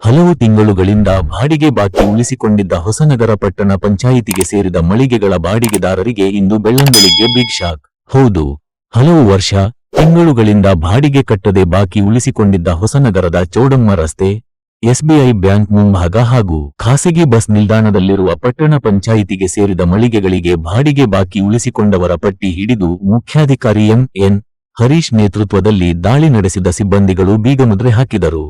ಹಲವು ತಿಂಗಳುಗಳಿಂದ ಬಾಡಿಗೆ ಬಾಕಿ ಉಳಿಸಿಕೊಂಡಿದ್ದ ಹೊಸನಗರ ಪಟ್ಟಣ ಪಂಚಾಯಿತಿಗೆ ಸೇರಿದ ಮಳಿಗೆಗಳ ಬಾಡಿಗೆದಾರರಿಗೆ ಇಂದು ಬೆಳ್ಳಂಬೆಳಿಗ್ಗೆ ಬಿಗ್ ಶಾಕ್. ಹೌದು ಹಲವು ವರ್ಷ ತಿಂಗಳುಗಳಿಂದ ಬಾಡಿಗೆ ಕಟ್ಟದೆ ಬಾಕಿ ಉಳಿಸಿಕೊಂಡಿದ್ದ ಹೊಸನಗರದ ಚೌಡಮ್ಮ ರಸ್ತೆ, ಎಸ್ಬಿಐ ಬ್ಯಾಂಕ್ ಮುಂಭಾಗ ಹಾಗೂ ಖಾಸಗಿ ಬಸ್ ನಿಲ್ದಾಣದಲ್ಲಿರುವ ಪಟ್ಟಣ ಪಂಚಾಯಿತಿಗೆ ಸೇರಿದ ಮಳಿಗೆಗಳಿಗೆ ಬಾಡಿಗೆ ಬಾಕಿ ಉಳಿಸಿಕೊಂಡವರ ಪಟ್ಟಿ ಹಿಡಿದು ಮುಖ್ಯಾಧಿಕಾರಿ ಎಂ. ಎನ್. ಹರೀಶ್ ನೇತೃತ್ವದಲ್ಲಿ ದಾಳಿ ನಡೆಸಿದ ಸಿಬ್ಬಂದಿಗಳು ಬೀಗಮುದ್ರೆ ಹಾಕಿದರು.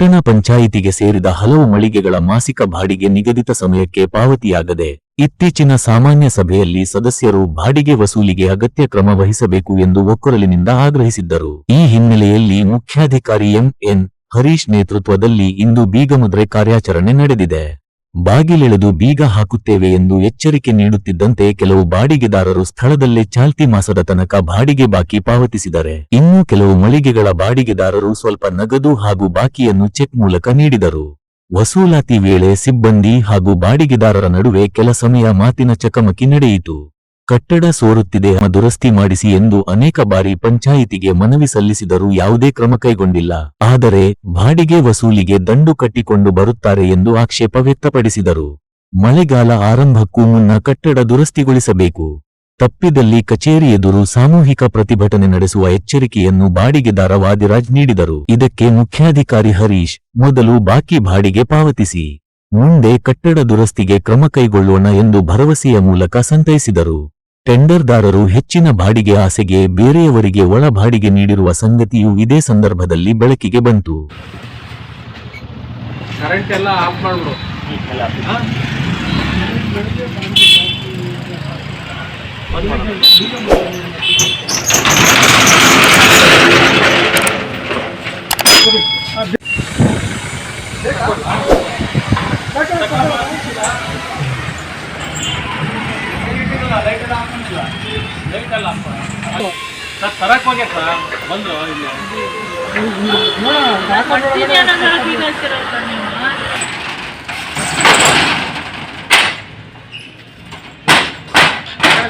ಪಟ್ಟಣ ಪಂಚಾಯಿತಿಗೆ ಸೇರಿದ ಹಲವು ಮಳಿಗೆಗಳ ಮಾಸಿಕ ಬಾಡಿಗೆ ನಿಗದಿತ ಸಮಯಕ್ಕೆ ಪಾವತಿಯಾಗದೆ, ಇತ್ತೀಚಿನ ಸಾಮಾನ್ಯ ಸಭೆಯಲ್ಲಿ ಸದಸ್ಯರು ಬಾಡಿಗೆ ವಸೂಲಿಗೆ ಅಗತ್ಯ ಕ್ರಮ ವಹಿಸಬೇಕು ಎಂದು ಒಕ್ಕೊರಲಿನಿಂದ ಆಗ್ರಹಿಸಿದ್ದರು. ಈ ಹಿನ್ನೆಲೆಯಲ್ಲಿ ಮುಖ್ಯಾಧಿಕಾರಿ ಎಂಎನ್ ಹರೀಶ್ ನೇತೃತ್ವದಲ್ಲಿ ಇಂದು ಬೀಗಮುದ್ರೆ ಕಾರ್ಯಾಚರಣೆ ನಡೆದಿದೆ. ಬಾಗಿಲೆಳೆದು ಬೀಗ ಹಾಕುತ್ತೇವೆ ಎಂದು ಎಚ್ಚರಿಕೆ ನೀಡುತ್ತಿದ್ದಂತೆ ಕೆಲವು ಬಾಡಿಗೆದಾರರು ಸ್ಥಳದಲ್ಲೇ ಚಾಲ್ತಿ ಮಾಸದ ತನಕ ಬಾಡಿಗೆ ಬಾಕಿ ಪಾವತಿಸಿದರೆ. ಇನ್ನು ಕೆಲವು ಮಳಿಗೆಗಳ ಬಾಡಿಗೆದಾರರು ಸ್ವಲ್ಪ ನಗದು ಹಾಗೂ ಬಾಕಿಯನ್ನು ಚೆಕ್ ಮೂಲಕ ನೀಡಿದರು. ವಸೂಲಾತಿ ವೇಳೆ ಸಿಬ್ಬಂದಿ ಹಾಗೂ ಬಾಡಿಗೆದಾರರ ನಡುವೆ ಕೆಲ ಸಮಯ ಮಾತಿನ ಚಕಮಕಿ ನಡೆಯಿತು. ಕಟ್ಟಡ ಸೋರುತ್ತಿದೆ ದುರಸ್ತಿ ಮಾಡಿಸಿ ಎಂದು ಅನೇಕ ಬಾರಿ ಪಂಚಾಯಿತಿಗೆ ಮನವಿ ಸಲ್ಲಿಸಿದರೂ ಯಾವುದೇ ಕ್ರಮ ಕೈಗೊಂಡಿಲ್ಲ. ಆದರೆ ಬಾಡಿಗೆ ವಸೂಲಿಗೆ ದಂಡು ಕಟ್ಟಿಕೊಂಡು ಬರುತ್ತಾರೆ ಎಂದು ಆಕ್ಷೇಪ ವ್ಯಕ್ತಪಡಿಸಿದರು. ಮಳೆಗಾಲ ಆರಂಭಕ್ಕೂ ಮುನ್ನ ಕಟ್ಟಡ ದುರಸ್ತಿಗೊಳಿಸಬೇಕು. ತಪ್ಪಿದಲ್ಲಿ ಕಚೇರಿ ಎದುರು ಸಾಮೂಹಿಕ ಪ್ರತಿಭಟನೆ ನಡೆಸುವ ಎಚ್ಚರಿಕೆಯನ್ನು ಬಾಡಿಗೆದಾರ ವಾದಿರಾಜ್ ನೀಡಿದರು. ಇದಕ್ಕೆ ಮುಖ್ಯಾಧಿಕಾರಿ ಹರೀಶ್, ಮೊದಲು ಬಾಕಿ ಬಾಡಿಗೆ ಪಾವತಿಸಿ, ಮುಂದೆ ಕಟ್ಟಡ ದುರಸ್ತಿಗೆ ಕ್ರಮ ಕೈಗೊಳ್ಳೋಣ ಎಂದು ಭರವಸೆಯ ಮೂಲಕ ಸಂತೈಸಿದರು. ಟೆಂಡರ್ದಾರರು ಹೆಚ್ಚಿನ ಬಾಡಿಗೆ ಆಸೆಗೆ ಬೇರೆಯವರಿಗೆ ಒಳ ಬಾಡಿಗೆ ನೀಡಿರುವ ಸಂಗತಿಯು ಇದೇ ಸಂದರ್ಭದಲ್ಲಿ ಬೆಳಕಿಗೆ ಬಂತು. ಕರೆಂಟ್ ಹೋಗಿ, ಅಲ್ಲ. ಸರ್, ನೋಟಿಸ್ ಕೊಟ್ಟಿ. ಯಾ, ನೀವು ನೋಟಿಸ್ ಕೊಟ್ರೆ ಇದು ನೋಡಿ ನೀವು ಸರ್, ತಿರುಗಿ ಬರ್ತೀರ, ಯಾರು ಕಟ್ಟಡ ಬಂದಿನಲ್ಲ. ನೀವೆಲ್ಲ ಹಾಕಿರೋದು. ನೀವು ಕಟ್ಟಡ ಇದ್ದು ಟೀ ಹಾಕಿ ಅಡ್ಡಿಲ್ಲ. ಏನ್ ಮಾಡಕ್ಕಾಗಲ್ಲ, ಅಲ್ಲಿ ಹೋಗಿ. ಇಲ್ಲ, ನೀವು ಬರ್ರಿ, ನಿಮಗೊಂದು ಬೇರೆಯವ್ರಿಗೊಂದು ಮಾಡಕ್ಕಾಗಲ್ಲ,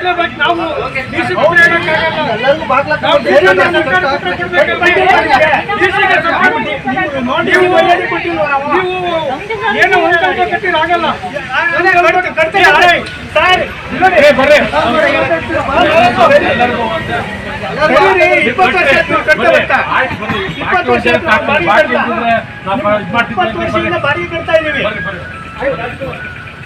ಕಟ್ಟಡ ನಾವು ಏನ್ ಒಂದು ಸ್ವಲ್ಪ ಕಟ್ಟಿದ್ರೆ ಆಗಲ್ಲ. ಕಟ್ಟಿ- ಕಟ್ಟಿ ಆದ್ರೆ, ಸರ್, ನೋಡಿ. ಏ, ಬರ್ರಿ. ಬರ್ರಿ, ಇಪ್ಪತ್ತು ವರ್ಷ. ಇಪ್ಪತ್ತು ವರ್ಷದಿಂದ ಬಾಡಿಗೆ ಕಟ್ತಾ ಇದೀವಿ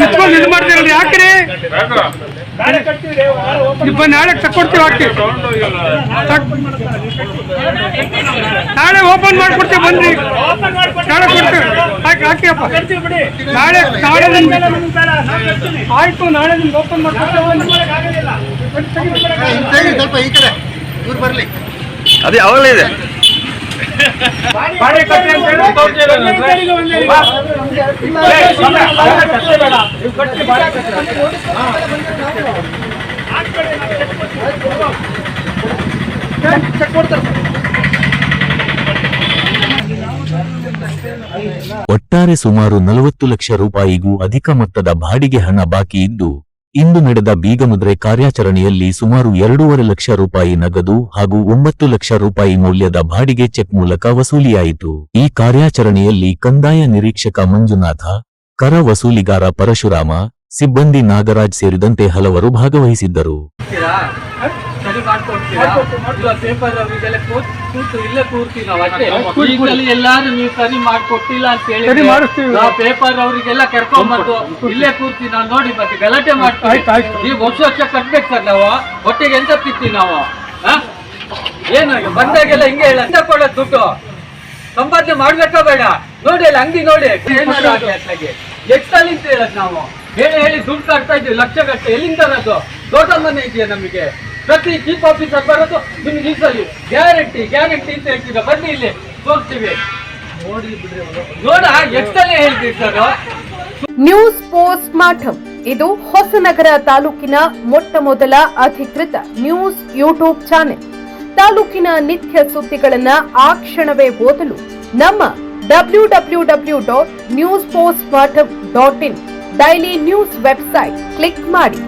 ನಿಂತ್ಕೊಂಡು ಇದು ಮಾಡ್ತೀರಲ್ರಿ ಯಾಕ್ರಿ? ಇಬ್ಬ ನಾಳೆ ತಕ್ಕೊಡ್ತೀವಿ ಹಾಕಿ. ನಾಳೆ ಓಪನ್ ಮಾಡ್ಕೊಡ್ತೀವಿ ಬನ್ನಿ. ನಾಳೆ ಕೊಡ್ತೀವಿ. ಹಾಕಿ ಹಾಕಿಯಪ್ಪ ನಾಳೆ ನಾಳೆ ಆಯ್ತು ನಾಳೆ ನಿಮ್ಗೆ ಓಪನ್ ಮಾಡ್ಕೊಡ್ತೀವಿ. ಸ್ವಲ್ಪ ಈ ಕಡೆ. ಇವ್ರು ಬರ್ಲಿ. ಅದು ಕಟ್ಟಿ ಅಂತ ಒಟ್ಟಾರೆ ಸುಮಾರು ನಲವತ್ತು ಲಕ್ಷ ರೂಪಾಯಿಗೂ ಅಧಿಕ ಮೊತ್ತದ ಬಾಡಿಗೆ ಹಣ ಬಾಕಿ ಇದ್ದು ಇಂದು ನಡೆದ ಬೀಗಮುದ್ರೆ ಕಾರ್ಯಾಚರಣೆಯಲ್ಲಿ ಸುಮಾರು ಎರಡೂವರೆ ಲಕ್ಷ ರೂಪಾಯಿ ನಗದು ಹಾಗೂ ಒಂಬತ್ತು ಲಕ್ಷ ರೂಪಾಯಿ ಮೌಲ್ಯದ ಬಾಡಿಗೆ ಚೆಕ್ ಮೂಲಕ ವಸೂಲಿಯಾಯಿತು ಈ ಕಾರ್ಯಾಚರಣೆಯಲ್ಲಿ ಕಂದಾಯ ನಿರೀಕ್ಷಕ ಮಂಜುನಾಥ, ಕರ ವಸೂಲಿಗಾರ ಪರಶುರಾಮ, ಸಿಬ್ಬಂದಿ ನಾಗರಾಜ್ ಸೇರಿದಂತೆ ಹಲವರು ಭಾಗವಹಿಸಿದ್ದರು? ಸರಿ ಮಾಡ್ಕೊಡ್ತೀರಾ? ಪೇಪರ್ ಅವರಿಗೆಲ್ಲ ಕೂತ್- ಇಲ್ಲೇ ಕೂರ್ತೀವಿ ನಾವು ಅಷ್ಟೇ. ಎಲ್ಲಾರು ನೀವು ಸರಿ ಮಾಡ್ಕೊಟ್ಟಿಲ್ಲ ಅಂತ ಹೇಳಿ. ನಾವು ಪೇಪರ್ ಅವರಿಗೆಲ್ಲ ಕರ್ಕೊಂಡ್ಬಂದು ಇಲ್ಲೇ ಕೂರ್ತೀವಿ ನಾವು ನೋಡಿ ಮತ್ತೆ ಗಲಾಟೆ ಮಾಡ್ತೀವಿ. ನೀವು ವರ್ಷ ವರ್ಷ ಕಟ್ಬೇಕು ಸರ್ ನಾವು. ಹೊಟ್ಟೆಗೆ ಎಂತ ತಿಂತೀವಿ ನಾವು? ಆ? ಏನು ಬಂದಾಗೆಲ್ಲ ಹಿಂಗೆ ಹೇಳ ಎಂತ ಕೊಡೋದು ದುಡ್ಡು? ಸಂಪಾದನೆ ಮಾಡ್ಬೇಕಾ ಬೇಡ? ನೋಡಿ ಅಲ್ಲಿ ಅಂಗಡಿ ನೋಡಿ. ಎಷ್ಟು ಅಂತ ಹೇಳದ್ ನಾವು? ಹೇಳಿ ಹೇಳಿ ದುಡ್ಡು ಕಟ್ತಾ ಇದ್ವಿ ಲಕ್ಷ ಎಲ್ಲಿಂದ ತರೋದು? ದೊಡ್ಡ ಮನೆ ಇದೆಯಾ ನಮಗೆ? ಪ್ರತಿ ಚೀಫ್ ಆಫೀಸರ್ ಬರೋದು ನಿಮ್ಗೆ ಈ ಸಲ ಗ್ಯಾರಂಟಿ ಗ್ಯಾರಂಟಿ ಅಂತ ಹೇಳ್ತೀರ ಬನ್ನಿ ಇಲ್ಲಿ ತೋರಿಸ್ತೀವಿ ನೋಡ ಎಷ್ಟಲ್ಲೇ ಹೇಳ್ತೀವಿ ಸರ್ ನ್ಯೂಸ್ ಪೋಸ್ಟ್ ಮಾಠಂ ಇದು ಹೊಸನಗರ ತಾಲೂಕಿನ ಮೊಟ್ಟ ಮೊದಲ ಅಧಿಕೃತ ನ್ಯೂಸ್ ಯೂಟ್ಯೂಬ್ ಚಾನೆಲ್ ತಾಲೂಕಿನ ನಿತ್ಯ ಸುದ್ದಿಗಳನ್ನ ಆ ಕ್ಷಣವೇ ಓದಲು ನಮ್ಮ W W W dot news post ಮಾಠಂ dot in daily news website click ಮಾಡಿ.